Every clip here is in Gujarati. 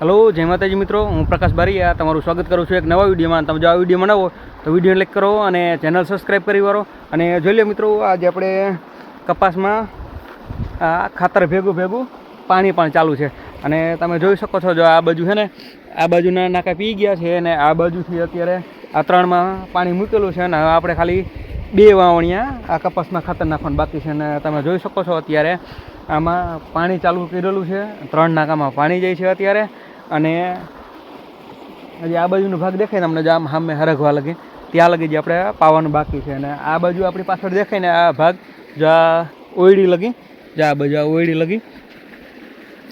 હલો, જય માતાજી મિત્રો. હું પ્રકાશ બારીયા તમારું સ્વાગત કરું છું એક નવા વિડીયોમાં. તમે જો આ વીડિયો બનાવો, તો વીડિયો લાઈક કરો અને ચેનલ સબસ્ક્રાઈબ કરી વાળો. અને જોઈ લો મિત્રો, આજે આપણે કપાસમાં, આ ખાતર ભેગું ભેગું પાણી પણ ચાલુ છે. અને તમે જોઈ શકો છો, જો આ બાજુ છે ને, આ બાજુના નાકા પી ગયા છે અને આ બાજુથી અત્યારે આ ત્રણમાં પાણી મૂકેલું છે. અને આપણે ખાલી બે વાવણીયા આ કપાસમાં ખાતર નાખવાનું બાકી છે. અને તમે જોઈ શકો છો અત્યારે આમાં પાણી ચાલુ કરેલું છે. ત્રણ નાકામાં પાણી જાય છે અત્યારે. અને હજી આ બાજુનો ભાગ દેખાય ને અમને જો આમ સામે હરગવા લગી. ત્યાં લગી જે આપણે પાવાનું બાકી છે. અને આ બાજુ આપણી પાછળ દેખાય ને આ ભાગ જ્યાં ઓયડી લગી. જ્યાં આ બાજુ આ ઓયડી લગી.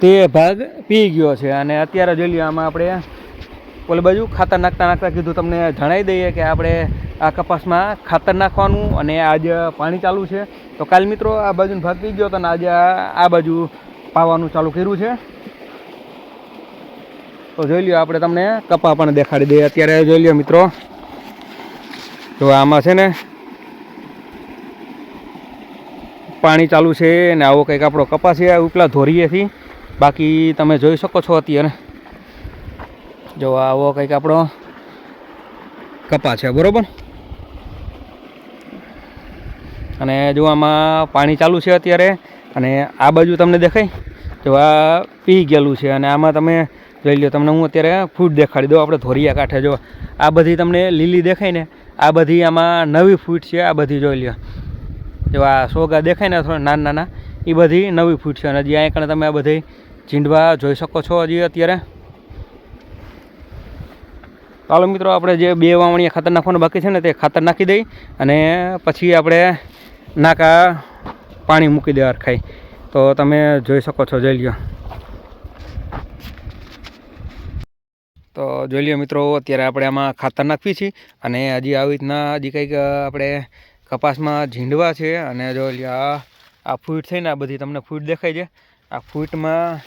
તે ભાગ પી ગયો છે. અને અત્યારે જોઈ લઈએ આમાં આપણે ઓલી બાજુ ખાતર નાખતા નાખતા કીધું તમને, જણાવી દઈએ કે આપણે આ કપાસમાં ખાતર નાખવાનું અને આજે પાણી ચાલુ છે. તો કાલ મિત્રો આ બાજુ ભાગ ગયો હતો અને આજે આ આ બાજુ પાવાનું ચાલુ કર્યું છે. તો જોઈ લ્યો આપણે તમને કપા પણ દેખાડી દઈએ. અત્યારે જોઈ લ્યો મિત્રો તો આમાં છે ને પાણી ચાલુ છે ને આવો કંઈક આપણો કપાસ છે, ઉપલા ધોરીએથી. બાકી તમે જોઈ શકો છો અત્યારે. જો આવો કંઈક આપણો કપા છે, બરોબર? અને જો આમાં પાણી ચાલુ છે અત્યારે, અને આ બાજુ તમને દેખાય, જો આ પી ગયેલું છે, અને આમાં તમે જોઈ લો તમને હું અત્યારે ફૂટ દેખાડી દઉં, આપણે ધોરિયા કાંઠે જો. આ બધી તમને લીલી દેખાય ને, આ બધી આમાં નવી ફૂટ છે, આ બધી જોઈ લો જો આ સોગા દેખાય ને થોડા નાના નાના એ બધી નવી ફૂટ છે, અને હજી અહીંયા તમે આ બધી ચીંડવા જોઈ શકો છો હજી અત્યારે. ચાલો મિત્રો, આપણે જે બે વાવણીયા ખાતર નાખવાનું બાકી છે ને તે ખાતર નાખી દઈ અને પછી આપણે નાકા પાણી મૂકી દેવા ખાઈ. તો તમે જોઈ શકો છો, જોઈ લ્યો. તો જોઈ લ્યો મિત્રો, અત્યારે આપણે આમાં ખાતર નાખવી છીએ અને હજી આવી રીતના હજી કંઈક આપણે કપાસમાં ઝીંડવા છે અને જો આ આ ફૂટ થઈને આ બધી તમને ફૂટ દેખાય છે. આ ફૂટમાં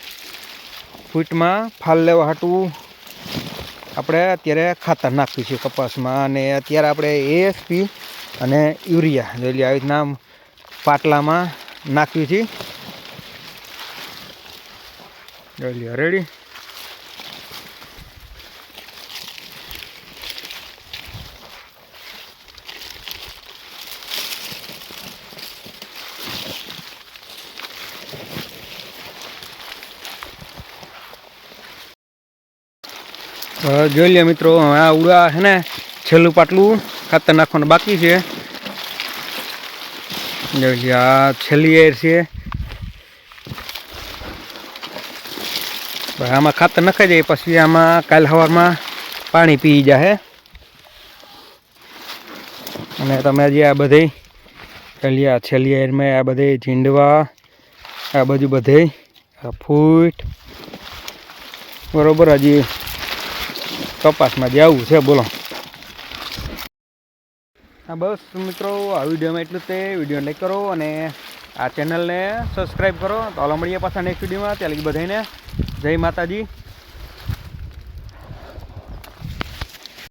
ફૂટમાં ફાલ લેવા હાટું આપણે અત્યારે ખાતર નાખ્યું છે કપાસમાં અને અત્યારે આપણે એએસપી અને યુરિયા જોઈ આવી રીતના પાટલામાં નાખ્યું છે જોઈ લ્યો રેડી જોઈ લે મિત્રો આ ઉડા છે ને, છેલ્લું પાટલું ખાતર નાખવાનું બાકી છે. જોઈ લે, આ છેલ્લી એર છે. આમાં ખાતર નખાઈ જાય, પછી આમાં કાલ સવારમાં પાણી પી જાય અને તમે જે આ બધી છેલ્લી આ છેલ્લી એરમાં આ બધે ઝીંડવા, આ બાજુ બધે ફૂટ. બરોબર, હજી કપાસમાં જવું છે, બોલો. હા, બસ મિત્રો, આ વિડીયોમાં એટલું તે. વીડિયો લાઈક કરો અને આ ચેનલને સબસ્ક્રાઈબ કરો. તો હાલો મળીએ પાછા નેક્સ્ટ વિડીયોમાં. ત્યાં લગી બધાને જય માતાજી.